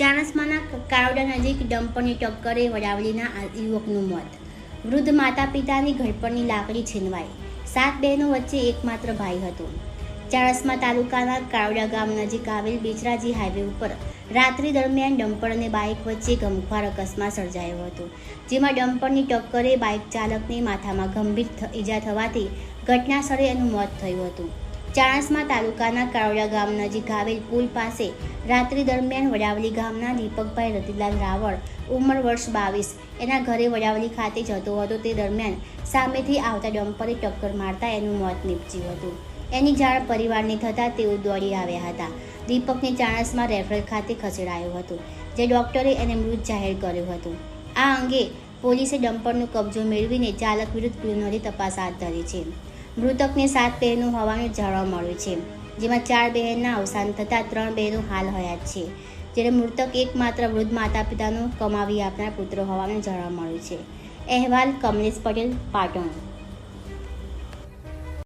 ચાણસ્માના કાવડા નજીક ડમ્પરની ટક્કરે વડાવલીના યુવકનું મોત. વૃદ્ધ માતા પિતાની ઘડપણની લાકડી છીનવાઈ. સાત બહેનો વચ્ચે એકમાત્ર ભાઈ હતો. ચાણસમા તાલુકાના કાવડા ગામ નજીક આવેલ બેચરાજી હાઈવે ઉપર રાત્રિ દરમિયાન ડમ્પર અને બાઇક વચ્ચે ગમખ્વાર અકસ્માત સર્જાયો હતો, જેમાં ડમ્પરની ટક્કરે બાઇક ચાલકને માથામાં ગંભીર ઈજા થવાથી ઘટના સ્થળે એનું મોત થયું હતું. ચાણસ્મા તાલુકાના કારોડા ગામ નજીક આવેલ પુલ પાસે રાત્રિ દરમિયાન વડાવલી ગામના દીપકભાઈ રતિલાલ રાવળ ઉંમર વર્ષ બાવીસ. એના ઘરે વડાવલી ખાતે જતો હતો. તે દરમિયાન સામેથી આવતા ડમ્પરે ટક્કર મારતા એનું મોત નીપજ્યું હતું. એની જાણ પરિવારને થતાં તેઓ દોડી આવ્યા હતા. દીપકને ચાણસમાં રેફરલ ખાતે ખસેડાયો હતો, જે ડૉક્ટરે એને મૃત જાહેર કર્યો હતો. આ અંગે પોલીસે ડમ્પરનો કબજો મેળવીને ચાલક વિરુદ્ધ ગુનો તપાસ હાથ ધરી છે. મૃતકને સાત બહેનો હોવાનું જાણવા મળ્યું છે, જેમાં ચાર બહેનના અવસાન થતાં ત્રણ બહેનો હાલ હયાત છે જ્યારે મૃતક એકમાત્ર વૃદ્ધ માતા પિતાનું કમાવી આપનાર પુત્ર હોવાનું જાણવા મળ્યું છે. અહેવાલ કમલેશ પટેલ, પાટણ.